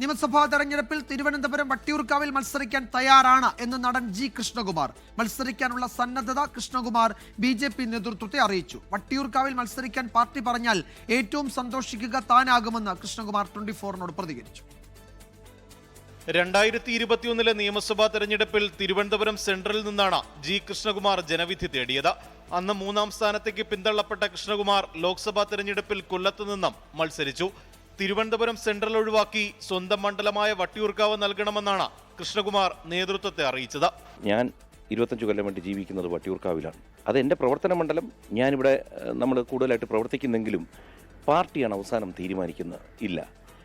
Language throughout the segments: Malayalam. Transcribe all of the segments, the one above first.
നിയമസഭാ തെരഞ്ഞെടുപ്പിൽ തിരുവനന്തപുരം വട്ടിയൂർക്കാവിൽ മത്സരിക്കാൻ തയ്യാറാണ് എന്ന് നടൻ ജി കൃഷ്ണകുമാർ. മത്സരിക്കാനുള്ള സന്നദ്ധത കൃഷ്ണകുമാർ ബി ജെ പി നേതൃത്വത്തെ അറിയിച്ചു. വട്ടിയൂർക്കാവിൽ മത്സരിക്കാൻ പാർട്ടി പറഞ്ഞാൽ ഏറ്റവും സന്തോഷിക്കുക താനാകുമെന്ന് കൃഷ്ണകുമാർ ട്വന്റി ഫോറിനോട് പ്രതികരിച്ചു. രണ്ടായിരത്തി ഇരുപത്തിയൊന്നിലെ നിയമസഭാ തെരഞ്ഞെടുപ്പിൽ തിരുവനന്തപുരം സെൻട്രലിൽ നിന്നാണ് ജി കൃഷ്ണകുമാർ ജനവിധി തേടിയത്. അന്ന് മൂന്നാം സ്ഥാനത്തേക്ക് പിന്തള്ളപ്പെട്ട കൃഷ്ണകുമാർ ലോക്സഭാ തെരഞ്ഞെടുപ്പിൽ കൊല്ലത്തു നിന്നും മത്സരിച്ചു. തിരുവനന്തപുരം സെൻട്രൽ ഒഴിവാക്കി സ്വന്തം മണ്ഡലമായ വട്ടിയൂർക്കാവ് നൽകണമെന്നാണ് കൃഷ്ണകുമാർ നേതൃത്വത്തെ അറിയിച്ചത്. ഞാൻ ഇരുപത്തഞ്ച് കൊല്ലം വേണ്ടി ജീവിക്കുന്നത് വട്ടിയൂർക്കാവിലാണ്. അത് എന്റെ പ്രവർത്തന മണ്ഡലം. ഞാനിവിടെ നമ്മൾ കൂടുതലായിട്ട് പ്രവർത്തിക്കുന്നെങ്കിലും പാർട്ടിയാണ് അവസാനം തീരുമാനിക്കുന്നത് ഇല്ല.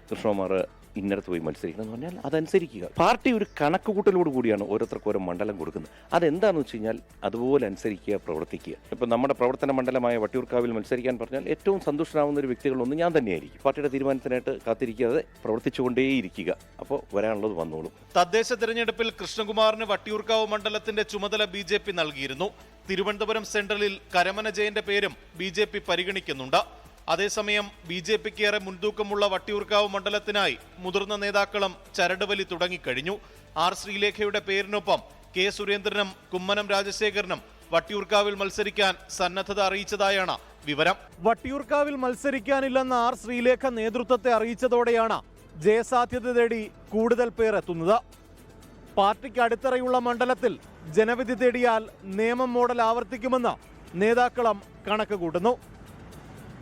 കൃഷ്ണകുമാർ ഇന്നടത്ത് പോയി മത്സരിക്കണം എന്ന് പറഞ്ഞാൽ അതനുസരിക്കുക. പാർട്ടി ഒരു കണക്കുകൂട്ടലോട് കൂടിയാണ് ഓരോരുത്തർക്കും ഓരോ മണ്ഡലം കൊടുക്കുന്നത്. അതെന്താണെന്ന് വെച്ച് കഴിഞ്ഞാൽ അതുപോലെ അനുസരിക്കുക പ്രവർത്തിക്കുക. ഇപ്പം നമ്മുടെ പ്രവർത്തന മണ്ഡലമായ വട്ടിയൂർക്കാവിൽ മത്സരിക്കാൻ പറഞ്ഞാൽ ഏറ്റവും സന്തുഷ്ടനാവുന്ന ഒരു വ്യക്തികളൊന്നും ഞാൻ തന്നെയായിരിക്കും. പാർട്ടിയുടെ തീരുമാനത്തിനായിട്ട് കാത്തിരിക്കാതെ പ്രവർത്തിച്ചുകൊണ്ടേയിരിക്കുക. അപ്പോൾ വരാനുള്ളത് വന്നോളും. തദ്ദേശ തെരഞ്ഞെടുപ്പിൽ കൃഷ്ണകുമാറിന് വട്ടിയൂർക്കാവ് മണ്ഡലത്തിന്റെ ചുമതല ബി നൽകിയിരുന്നു. തിരുവനന്തപുരം സെൻട്രലിൽ കരമന ജയന്റെ പേരും ബി പരിഗണിക്കുന്നുണ്ട്. അതേസമയം ബി ജെ പിക്ക് ഏറെ മുൻതൂക്കമുള്ള വട്ടിയൂർക്കാവ് മണ്ഡലത്തിനായി മുതിർന്ന നേതാക്കളും ചരടുവലി തുടങ്ങിക്കഴിഞ്ഞു. ആർ ശ്രീലേഖയുടെ പേരിനൊപ്പം കെ സുരേന്ദ്രനും കുമ്മനം രാജശേഖരനും വട്ടിയൂർക്കാവിൽ മത്സരിക്കാൻ സന്നദ്ധത അറിയിച്ചതായാണ് വിവരം. വട്ടിയൂർക്കാവിൽ മത്സരിക്കാനില്ലെന്ന ആർ ശ്രീലേഖ നേതൃത്വത്തെ അറിയിച്ചതോടെയാണ് ജയസാധ്യത തേടി കൂടുതൽ പേർ എത്തുന്നത് പാർട്ടിക്ക് അടിത്തറയുള്ള മണ്ഡലത്തിൽ ജനവിധി തേടിയാൽ നിയമം മോഡൽ ആവർത്തിക്കുമെന്ന് നേതാക്കളം കണക്ക് കൂട്ടുന്നു.